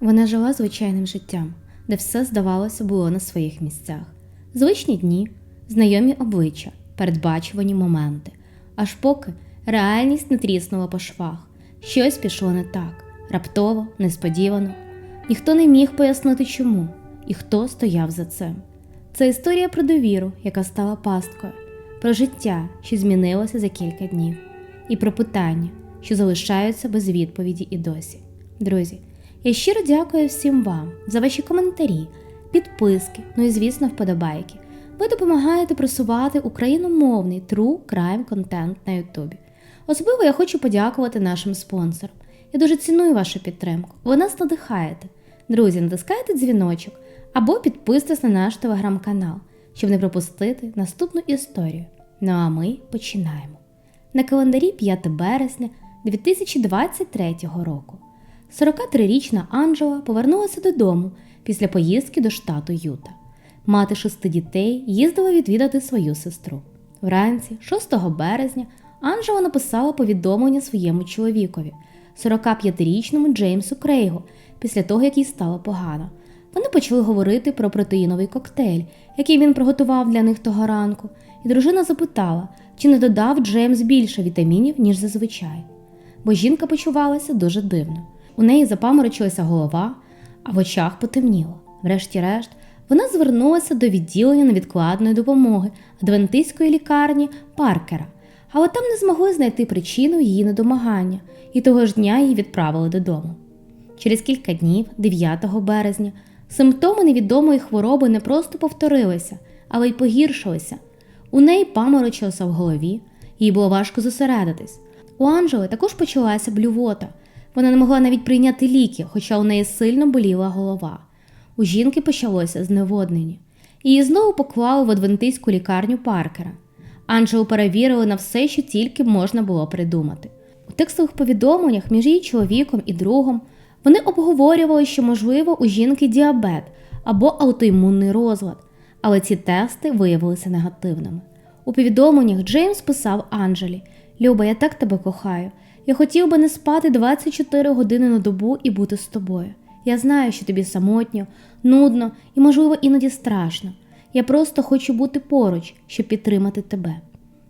Вона жила звичайним життям, де все, здавалося, було на своїх місцях. Звичні дні, знайомі обличчя, передбачувані моменти, аж поки реальність не тріснула по швах, щось пішло не так, раптово, несподівано. Ніхто не міг пояснити чому і хто стояв за цим. Це історія про довіру, яка стала пасткою, про життя, що змінилося за кілька днів, і про питання, що залишаються без відповіді і досі. Друзі, я щиро дякую всім вам за ваші коментарі, підписки, ну і звісно, вподобайки. Ви допомагаєте просувати україномовний true crime контент на Ютубі. Особливо я хочу подякувати нашим спонсорам. Я дуже ціную вашу підтримку. Ви нас надихаєте. Друзі, натискайте дзвіночок або підписуйтесь на наш телеграм-канал, щоб не пропустити наступну історію. Ну а ми починаємо. На календарі 5 березня 2023 року. 43-річна Анджела повернулася додому після поїздки до штату Юта. Мати шести дітей їздила відвідати свою сестру. Вранці, 6 березня, Анджела написала повідомлення своєму чоловікові, 45-річному Джеймсу Крейгу, після того, як їй стало погано. Вони почали говорити про протеїновий коктейль, який він приготував для них того ранку, і дружина запитала, чи не додав Джеймс більше вітамінів, ніж зазвичай. Бо жінка почувалася дуже дивно. У неї запаморочилася голова, а в очах потемніло. Врешті-решт, вона звернулася до відділення невідкладної допомоги адвентистської лікарні Паркера, але там не змогли знайти причину її недомагання, і того ж дня її відправили додому. Через кілька днів, 9 березня, симптоми невідомої хвороби не просто повторилися, але й погіршилися. У неї паморочилося в голові, їй було важко зосередитись. У Анжели також почалася блювота. Вона не могла навіть прийняти ліки, хоча у неї сильно боліла голова. У жінки почалося зневоднення. Її знову поклали в адвентистську лікарню Паркера. Анджелу перевірили на все, що тільки можна було придумати. У текстових повідомленнях між її чоловіком і другом вони обговорювали, що, можливо, у жінки діабет або аутоімунний розлад, але ці тести виявилися негативними. У повідомленнях Джеймс писав Анджелі: Люба, я так тебе кохаю. Я хотів би не спати 24 години на добу і бути з тобою. Я знаю, що тобі самотньо, нудно і, можливо, іноді страшно. Я просто хочу бути поруч, щоб підтримати тебе.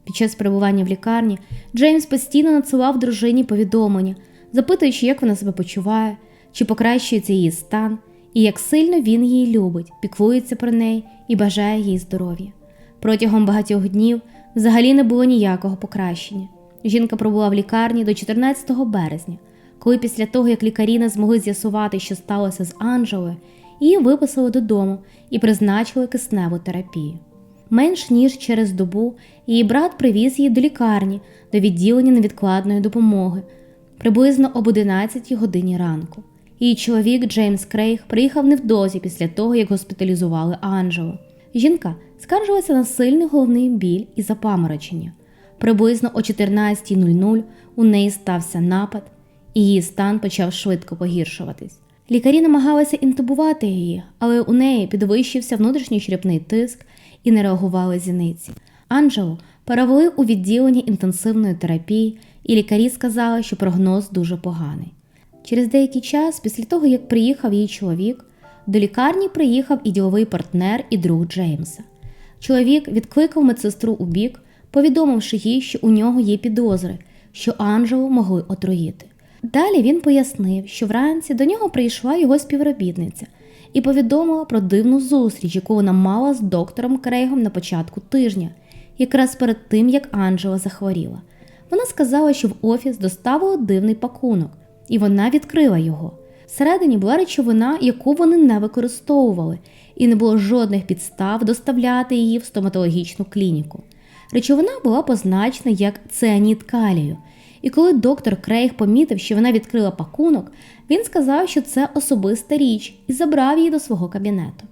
Під час перебування в лікарні Джеймс постійно надсилав дружині повідомлення, запитуючи, як вона себе почуває, чи покращується її стан, і як сильно він її любить, піклується про неї і бажає їй здоров'я. Протягом багатьох днів взагалі не було ніякого покращення. Жінка пробула в лікарні до 14 березня, коли після того, як лікарі не змогли з'ясувати, що сталося з Анджелою, її виписали додому і призначили кисневу терапію. Менш ніж через добу її брат привіз її до лікарні до відділення невідкладної допомоги приблизно об 11 годині ранку. Її чоловік Джеймс Крейг приїхав невдовзі після того, як госпіталізували Анджелу. Жінка скаржилася на сильний головний біль і запаморочення. Приблизно о 14.00 у неї стався напад, і її стан почав швидко погіршуватись. Лікарі намагалися інтубувати її, але у неї підвищився внутрішній черепний тиск і не реагували зіниці. Анджелу перевели у відділення інтенсивної терапії, і лікарі сказали, що прогноз дуже поганий. Через деякий час, після того, як приїхав її чоловік, до лікарні приїхав і діловий партнер і друг Джеймса. Чоловік відкликав медсестру у бік, повідомивши їй, що у нього є підозри, що Анджелу могли отруїти. Далі він пояснив, що вранці до нього прийшла його співробітниця і повідомила про дивну зустріч, яку вона мала з доктором Крейгом на початку тижня, якраз перед тим, як Анджела захворіла. Вона сказала, що в офіс доставили дивний пакунок, і вона відкрила його. Всередині була речовина, яку вони не використовували, і не було жодних підстав доставляти її в стоматологічну клініку. Речовина була позначена як цианіт калію. І коли доктор Крейг помітив, що вона відкрила пакунок, він сказав, що це особиста річ, і забрав її до свого кабінету.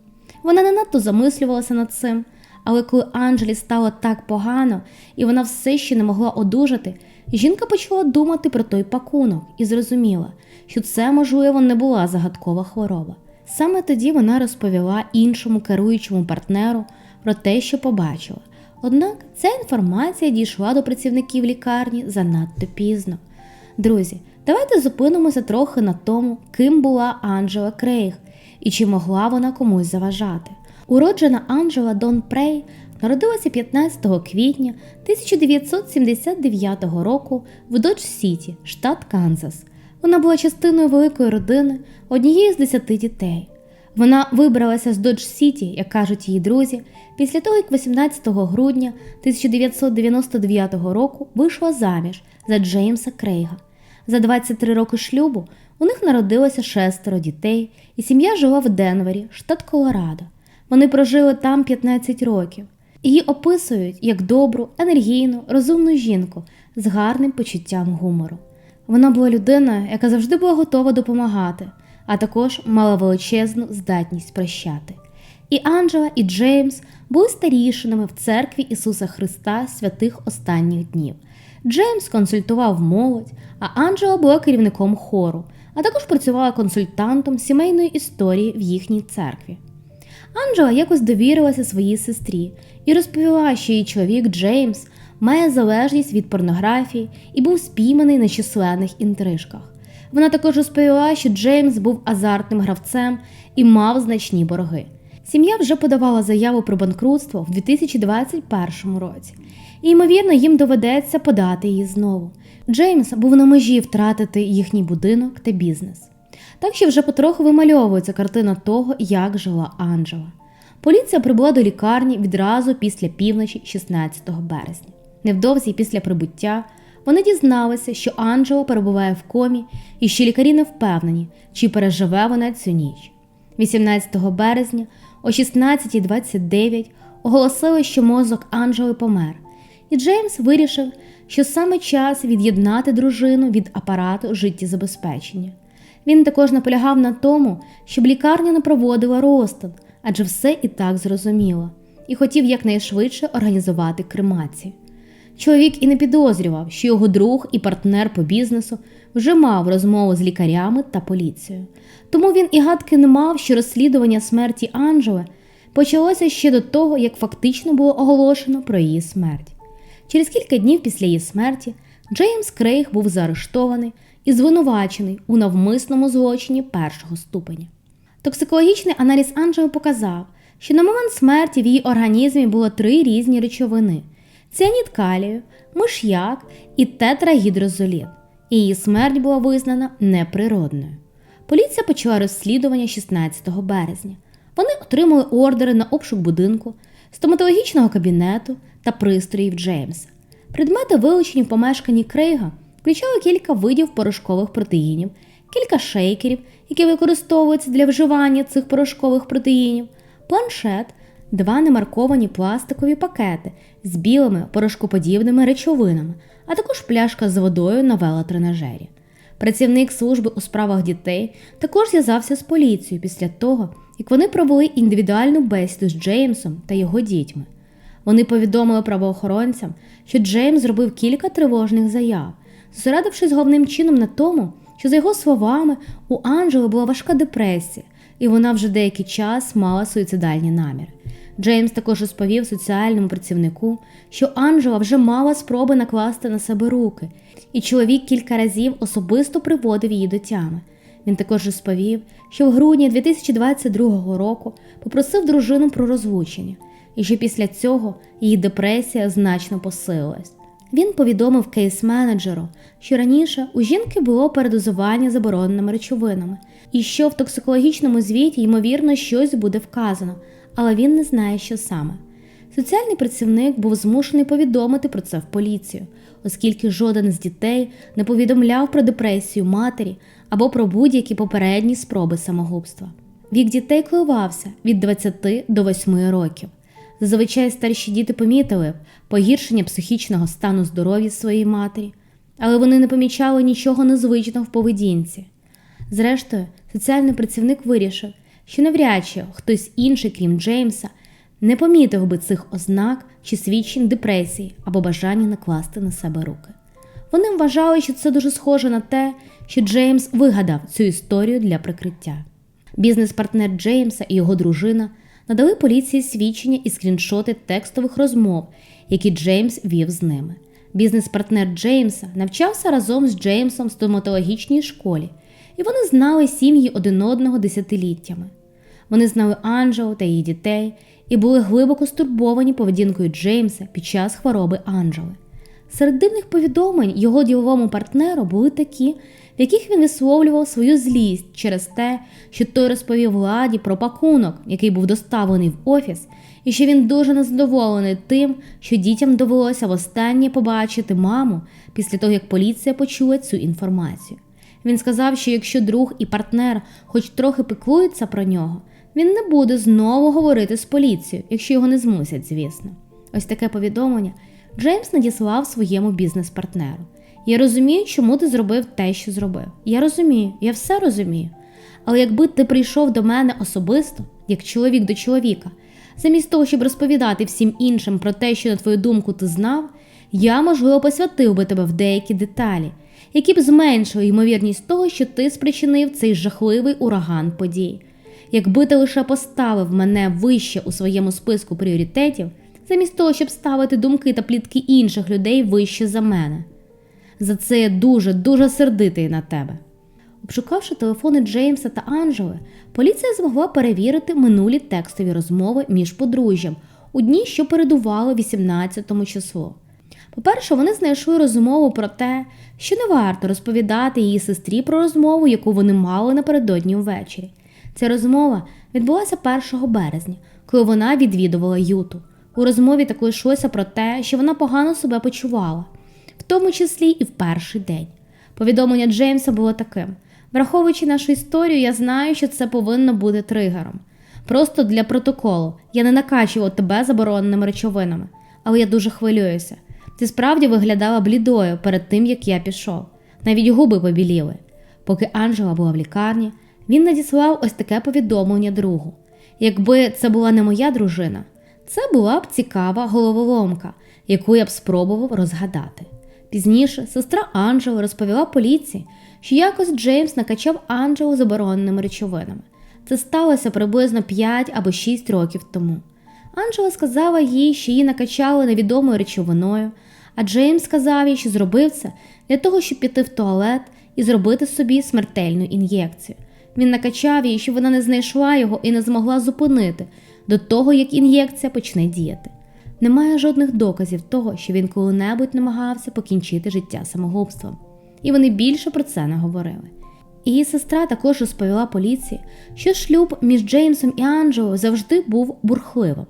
Вона не надто замислювалася над цим, але коли Анджелі стало так погано, і вона все ще не могла одужати, жінка почала думати про той пакунок і зрозуміла, що це, можливо, не була загадкова хвороба. Саме тоді вона розповіла іншому керуючому партнеру про те, що побачила. Однак ця інформація дійшла до працівників лікарні занадто пізно. Друзі, Давайте зупинимося трохи на тому, ким була Анджела Крейг і чи могла вона комусь заважати. Уроджена Анджела Дон Прей народилася 15 квітня 1979 року в Додж Сіті, штат Канзас. Вона була частиною великої родини, однієї з десяти дітей. Вона вибралася з Додж Сіті, як кажуть її друзі, після того, як 18 грудня 1999 року вийшла заміж за Джеймса Крейга. За 23 роки шлюбу у них народилося шестеро дітей, і сім'я жила в Денвері, штат Колорадо. Вони прожили там 15 років. Її описують як добру, енергійну, розумну жінку з гарним почуттям гумору. Вона була людиною, яка завжди була готова допомагати, а також мала величезну здатність прощати. І Анджела, і Джеймс були старішинами в церкві Ісуса Христа святих останніх днів. Джеймс консультував молодь, а Анджела була керівником хору, а також працювала консультантом сімейної історії в їхній церкві. Анджела якось довірилася своїй сестрі і розповіла, що її чоловік Джеймс має залежність від порнографії і був спійманий на численних інтрижках. Вона також розповіла, що Джеймс був азартним гравцем і мав значні борги. Сім'я вже подавала заяву про банкрутство в 2021 році, і, ймовірно, їм доведеться подати її знову. Джеймс був на межі втратити їхній будинок та бізнес. Так що вже потроху вимальовується картина того, як жила Анджела. Поліція прибула до лікарні відразу після півночі 16 березня. Невдовзі після прибуття вони дізналися, що Анджела перебуває в комі і що лікарі не впевнені, чи переживе вона цю ніч. 18 березня о 16.29 оголосили, що мозок Анджели помер, і Джеймс вирішив, що саме час від'єднати дружину від апарату життєзабезпечення. Він також наполягав на тому, щоб лікарня не проводила розтин, адже все і так зрозуміло, і хотів якнайшвидше організувати кремацію. Чоловік і не підозрював, що його друг і партнер по бізнесу вже мав розмову з лікарями та поліцією. Тому він і гадки не мав, що розслідування смерті Анджели почалося ще до того, як фактично було оголошено про її смерть. Через кілька днів після її смерті Джеймс Крейг був заарештований і звинувачений у навмисному злочині першого ступеня. Токсикологічний аналіз Анджели показав, що на момент смерті в її організмі було три різні речовини: ціаніт калію, миш'як і тетрагідрозолін. Її смерть була визнана неприродною. Поліція почала розслідування 16 березня. Вони отримали ордери на обшук будинку, стоматологічного кабінету та пристроїв Джеймса. Предмети, вилучені в помешканні Крейга, включали кілька видів порошкових протеїнів, кілька шейкерів, які використовуються для вживання цих порошкових протеїнів, планшет, два немарковані пластикові пакети з білими порошкоподібними речовинами, а також пляшка з водою на велотренажері. Працівник служби у справах дітей також зв'язався з поліцією після того, як вони провели індивідуальну бесіду з Джеймсом та його дітьми. Вони повідомили правоохоронцям, що Джеймс зробив кілька тривожних заяв, зосередившись головним чином на тому, що, за його словами, у Анджели була важка депресія, і вона вже деякий час мала суїцидальні наміри. Джеймс також розповів соціальному працівнику, що Анджела вже мала спроби накласти на себе руки, і чоловік кілька разів особисто приводив її до тями. Він також розповів, що в грудні 2022 року попросив дружину про розлучення, і що після цього її депресія значно посилилась. Він повідомив кейс-менеджеру, що раніше у жінки було передозування забороненими речовинами, і що в токсикологічному звіті, ймовірно, щось буде вказано, але він не знає, що саме. Соціальний працівник був змушений повідомити про це в поліцію, оскільки жоден з дітей не повідомляв про депресію матері або про будь-які попередні спроби самогубства. Вік дітей коливався від 20 до 8 років. Зазвичай старші діти помітили погіршення психічного стану здоров'я своєї матері, але вони не помічали нічого незвичного в поведінці. Зрештою, соціальний працівник вирішив, що навряд чи хтось інший, крім Джеймса, не помітив би цих ознак чи свідчень депресії або бажання накласти на себе руки. Вони вважали, що це дуже схоже на те, що Джеймс вигадав цю історію для прикриття. Бізнес-партнер Джеймса і його дружина надали поліції свідчення і скріншоти текстових розмов, які Джеймс вів з ними. Бізнес-партнер Джеймса навчався разом з Джеймсом в стоматологічній школі, і вони знали сім'ї один одного десятиліттями. Вони знали Анджелу та її дітей і були глибоко стурбовані поведінкою Джеймса під час хвороби Анджели. Серед дивних повідомлень його діловому партнеру були такі, в яких він висловлював свою злість через те, що той розповів владі про пакунок, який був доставлений в офіс, і що він дуже незадоволений тим, що дітям довелося востаннє побачити маму після того, як поліція почула цю інформацію. Він сказав, що якщо друг і партнер хоч трохи піклуються про нього, він не буде знову говорити з поліцією, якщо його не змусять, звісно. Ось таке повідомлення Джеймс надіслав своєму бізнес-партнеру. Я розумію, чому ти зробив те, що зробив. Я розумію, я все розумію. Але якби ти прийшов до мене особисто, як чоловік до чоловіка, замість того, щоб розповідати всім іншим про те, що на твою думку ти знав, я, можливо, посвятив би тебе в деякі деталі, які б зменшили ймовірність того, що ти спричинив цей жахливий ураган подій. Якби ти лише поставив мене вище у своєму списку пріоритетів, замість того, щоб ставити думки та плітки інших людей вище за мене. За це я дуже, дуже сердитий на тебе. Обшукавши телефони Джеймса та Анджели, поліція змогла перевірити минулі текстові розмови між подружжям у дні, що передували 18 числу. По-перше, вони знайшли розмову про те, що не варто розповідати її сестрі про розмову, яку вони мали напередодні ввечері. Ця розмова відбулася 1 березня, коли вона відвідувала Юту. У розмові також йшлося про те, що вона погано себе почувала, в тому числі і в перший день. Повідомлення Джеймса було таким: враховуючи нашу історію, я знаю, що це повинно бути тригером. Просто для протоколу я не накачував тебе забороненими речовинами, але я дуже хвилююся. Ти справді виглядала блідою перед тим, як я пішов. Навіть губи побіліли. Поки Анжела була в лікарні, він надіслав ось таке повідомлення другу. Якби це була не моя дружина, це була б цікава головоломка, яку я б спробував розгадати. Пізніше сестра Анджела розповіла поліції, що якось Джеймс накачав Анджелу забороненими речовинами. Це сталося приблизно 5 або 6 років тому. Анджела сказала їй, що її накачали невідомою речовиною, а Джеймс сказав їй, що зробив це для того, щоб піти в туалет і зробити собі смертельну ін'єкцію. Він накачав її, щоб вона не знайшла його і не змогла зупинити до того, як ін'єкція почне діяти. Немає жодних доказів того, що він коли-небудь намагався покінчити життя самогубством, і вони більше про це не говорили. Її сестра також розповіла поліції, що шлюб між Джеймсом і Анджело завжди був бурхливим.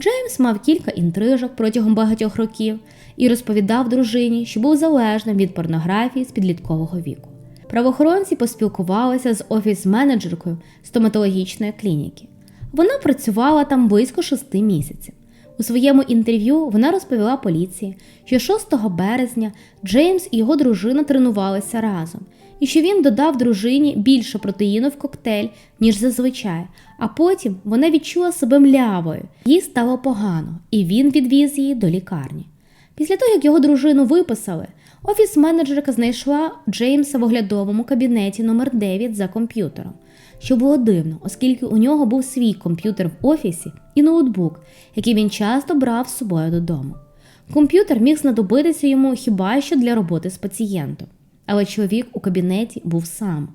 Джеймс мав кілька інтрижок протягом багатьох років і розповідав дружині, що був залежним від порнографії з підліткового віку. Правоохоронці поспілкувалися з офіс-менеджеркою стоматологічної клініки. Вона працювала там близько шести місяців. У своєму інтерв'ю вона розповіла поліції, що 6 березня Джеймс і його дружина тренувалися разом, і що він додав дружині більше протеїну в коктейль, ніж зазвичай, а потім вона відчула себе млявою, їй стало погано, і він відвіз її до лікарні. Після того, як його дружину виписали, офіс-менеджерка знайшла Джеймса в оглядовому кабінеті номер 9 за комп'ютером що було дивно, оскільки у нього був свій комп'ютер в офісі і ноутбук, який він часто брав з собою додому. Комп'ютер міг знадобитися йому хіба що для роботи з пацієнтом, але чоловік у кабінеті був сам.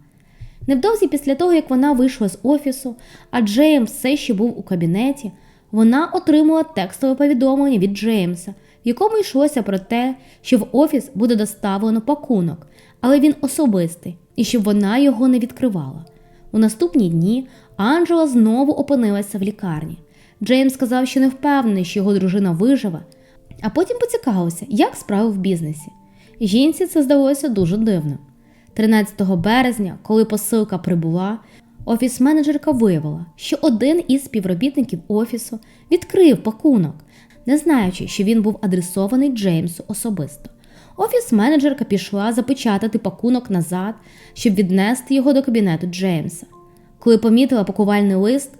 Невдовзі після того, як вона вийшла з офісу, а Джеймс все ще був у кабінеті, вона отримала текстове повідомлення від Джеймса, в якому йшлося про те, що в офіс буде доставлено пакунок, але він особистий, і щоб вона його не відкривала. У наступні дні Анджела знову опинилася в лікарні. Джеймс сказав, що не впевнений, що його дружина виживе, а потім поцікавився, як справи в бізнесі. Жінці це здалося дуже дивним. 13 березня, коли посилка прибула, офіс-менеджерка виявила, що один із співробітників офісу відкрив пакунок, не знаючи, що він був адресований Джеймсу особисто. Офіс-менеджерка пішла запечатати пакунок назад, щоб віднести його до кабінету Джеймса. Коли помітила пакувальний лист,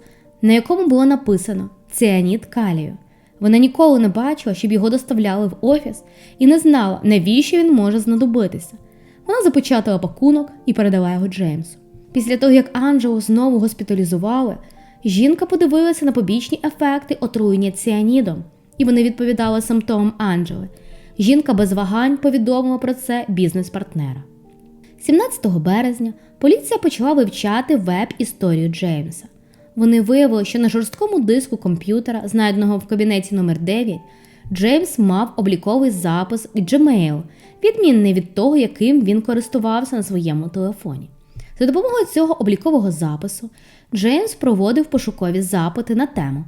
на якому було написано Ціаніт калію. Вона ніколи не бачила, щоб його доставляли в офіс, і не знала, навіщо він може знадобитися. Вона запечатала пакунок і передала його Джеймсу. Після того, як Анджелу знову госпіталізували, жінка подивилася на побічні ефекти отруєння ціанідом, і вони відповідали симптомам Анджели. Жінка без вагань повідомила про це бізнес-партнера. 17 березня поліція почала вивчати веб-історію Джеймса. Вони виявили, що на жорсткому диску комп'ютера, знайденого в кабінеті номер 9 Джеймс мав обліковий запис від Gmail, відмінний від того, яким він користувався на своєму телефоні. За допомогою цього облікового запису Джеймс проводив пошукові запити на тему,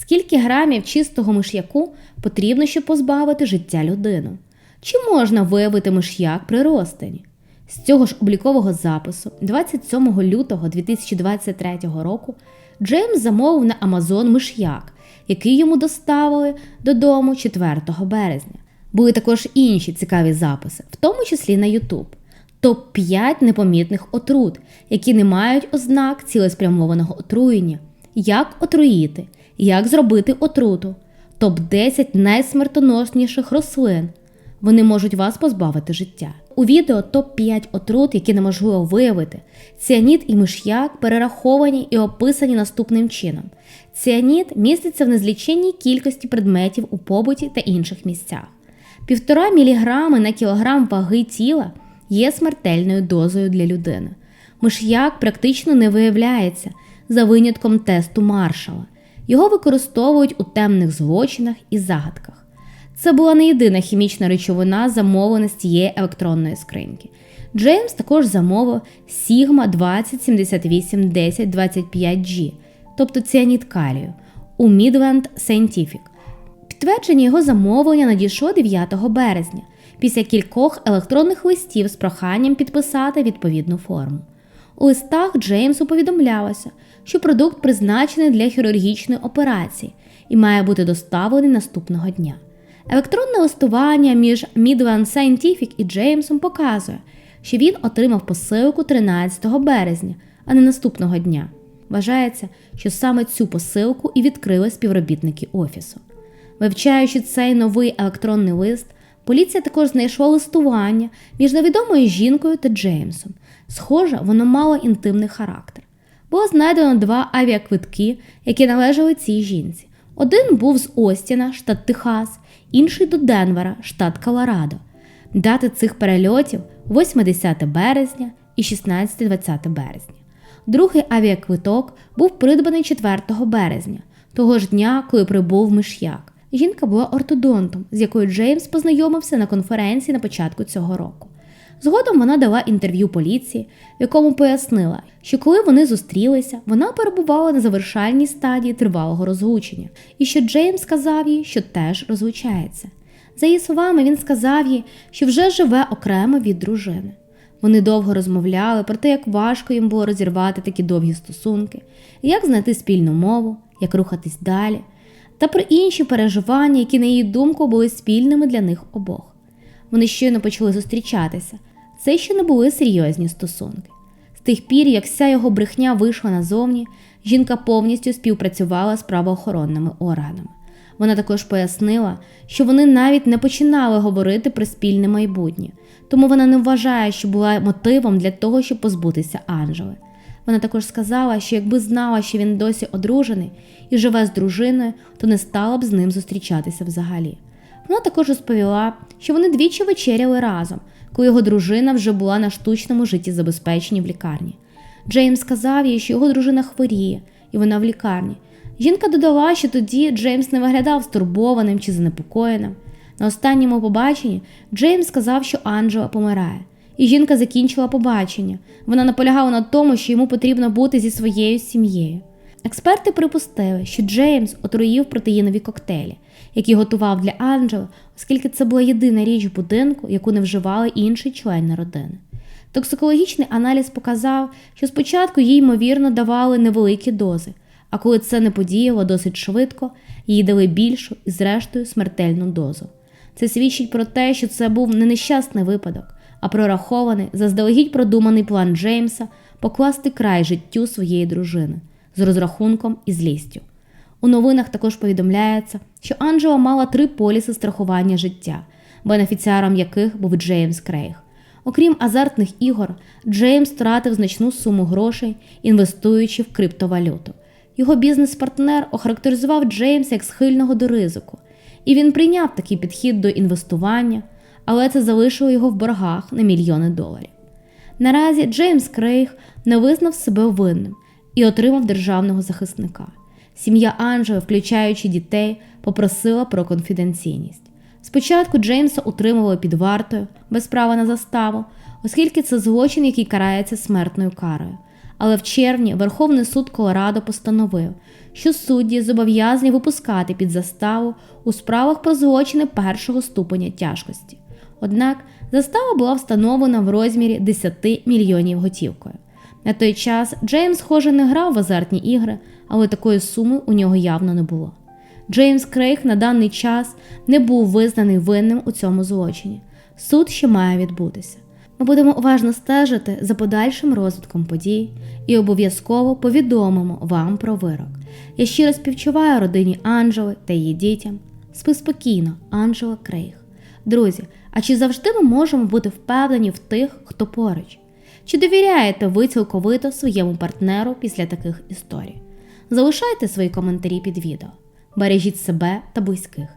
скільки грамів чистого миш'яку потрібно, щоб позбавити життя людину, чи можна виявити миш'як при розтині. З цього ж облікового запису, 27 лютого 2023 року, Джеймс замовив на Амазон миш'як, який йому доставили додому 4 березня. Були також інші цікаві записи, в тому числі на YouTube. Топ-5 непомітних отрут, які не мають ознак цілеспрямованого отруєння, як отруїти, як зробити отруту, топ-10 найсмертоносніших рослин. Вони можуть вас позбавити життя. У відео топ-5 отрут, які неможливо виявити, ціаніт і миш'як перераховані і описані наступним чином. Ціаніт міститься в незліченній кількості предметів у побуті та інших місцях. Півтора міліграми на кілограм ваги тіла є смертельною дозою для людини. Миш'як практично не виявляється за винятком тесту маршала. Його використовують у темних злочинах і загадках. Це була не єдина хімічна речовина, замовлена з цієї електронної скриньки. Джеймс також замовив Sigma 2078 10 25G, тобто ціаніт калію, у Midland Scientific. Підтвердження його замовлення надійшло 9 березня після кількох електронних листів з проханням підписати відповідну форму. У листах Джеймсу повідомлялося, що продукт призначений для хірургічної операції і має бути доставлений наступного дня. Електронне листування між Midland Scientific і Джеймсом показує, що він отримав посилку 13 березня, а не наступного дня. Вважається, що саме цю посилку і відкрили співробітники офісу. Вивчаючи цей новий електронний лист, поліція також знайшла листування між невідомою жінкою та Джеймсом. Схоже, воно мало інтимний характер. Було знайдено два авіаквитки, які належали цій жінці. Один був з Остіна, штат Техас, інший до Денвера, штат Колорадо. Дати цих перельотів 8-10 березня і 16-20 березня. Другий авіаквиток був придбаний 4 березня, того ж дня, коли прибув миш'як. Жінка була ортодонтом, з якою Джеймс познайомився на конференції на початку цього року. Згодом вона дала інтерв'ю поліції, в якому пояснила, що коли вони зустрілися, вона перебувала на завершальній стадії тривалого розлучення, і що Джеймс сказав їй, що теж розлучається. За її словами, він сказав їй, що вже живе окремо від дружини. Вони довго розмовляли про те, як важко їм було розірвати такі довгі стосунки, як знайти спільну мову, як рухатись далі, та про інші переживання, які, на її думку, були спільними для них обох. Вони щойно почали зустрічатися. Це ще не були серйозні стосунки. З тих пір, як вся його брехня вийшла назовні, жінка повністю співпрацювала з правоохоронними органами. Вона також пояснила, що вони навіть не починали говорити про спільне майбутнє, тому вона не вважає, що була мотивом для того, щоб позбутися Анжели. Вона також сказала, що якби знала, що він досі одружений і живе з дружиною, то не стала б з ним зустрічатися взагалі. Вона також розповіла, що вони двічі вечеряли разом, коли його дружина вже була на штучному життєзабезпеченні в лікарні. Джеймс сказав їй, що його дружина хворіє, і вона в лікарні. Жінка додала, що тоді Джеймс не виглядав стурбованим чи занепокоєним. На останньому побаченні Джеймс сказав, що Анджела помирає, і жінка закінчила побачення. Вона наполягала на тому, що йому потрібно бути зі своєю сім'єю. Експерти припустили, що Джеймс отруїв протеїнові коктейлі, які готував для Анджели, оскільки це була єдина річ в будинку, яку не вживали інші члени родини. Токсикологічний аналіз показав, що спочатку їй, ймовірно, давали невеликі дози, а коли це не подіяло досить швидко, їй дали більшу і, зрештою, смертельну дозу. Це свідчить про те, що це був не нещасний випадок, а прорахований, заздалегідь продуманий план Джеймса покласти край життю своєї дружини з розрахунком і злістю. У новинах також повідомляється, що Анджела мала три поліси страхування життя, бенефіціаром яких був Джеймс Крейг. Окрім азартних ігор, Джеймс втратив значну суму грошей, інвестуючи в криптовалюту. Його бізнес-партнер охарактеризував Джеймса як схильного до ризику, і він прийняв такий підхід до інвестування, але це залишило його в боргах на мільйони доларів. Наразі Джеймс Крейг не визнав себе винним і отримав державного захисника. Сім'я Анджела, включаючи дітей, попросила про конфіденційність. Спочатку Джеймса утримували під вартою без права на заставу, оскільки це злочин, який карається смертною карою. Але в червні Верховний суд Колорадо постановив, що судді зобов'язані випускати під заставу у справах про злочини першого ступеня тяжкості. Однак застава була встановлена в розмірі 10 мільйонів готівкою. На той час Джеймс, схоже, не грав в азартні ігри, але такої суми у нього явно не було. Джеймс Крейг на даний час не був визнаний винним у цьому злочині. Суд ще має відбутися. Ми будемо уважно стежити за подальшим розвитком подій і обов'язково повідомимо вам про вирок. Я щиро співчуваю родині Анджели та її дітям. Спи спокійно, Анджела Крейг. Друзі, а чи завжди ми можемо бути впевнені в тих, хто поруч? Чи довіряєте ви цілковито своєму партнеру після таких історій? Залишайте свої коментарі під відео. Бережіть себе та близьких.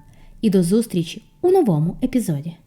І до зустрічі у новому епізоді.